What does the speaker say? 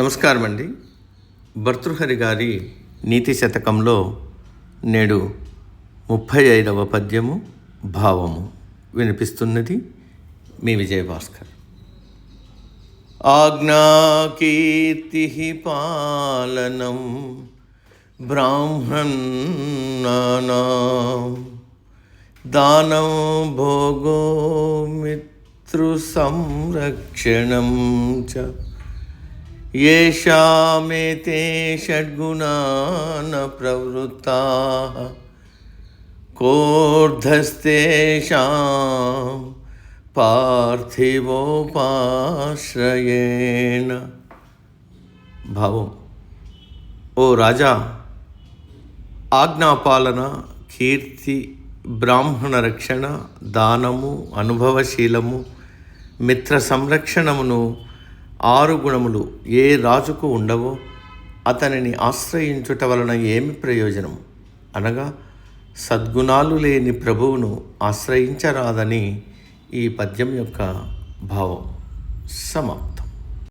నమస్కారం అండి భర్తృహరి గారి నీతి శతకంలో నేడు ముప్పై ఐదవ పద్యము భావము వినిపిస్తున్నది మీ విజయభాస్కర్. ఆజ్ఞాకీర్తి పాలనం బ్రాహ్మణ దానం భోగో చ సంరక్షణం చ येषामेते षड्गुणान् प्रवृत्ताः कोर्धस्तेषां పార్థివోపాశ్రయేణ భావం ఓ రాజా ఆజ్ఞాపాలన కీర్తి బ్రాహ్మణ రక్షణ దానము అనుభవశీలము మిత్ర సంరక్షణమును ఆరు గుణములు ఏ రాజుకు ఉండవో అతనిని ఆశ్రయించుట వలన ఏమి ప్రయోజనం? అనగా సద్గుణాలు లేని ప్రభువును ఆశ్రయించరాదని ఈ పద్యం యొక్క భావం. సమాప్తం.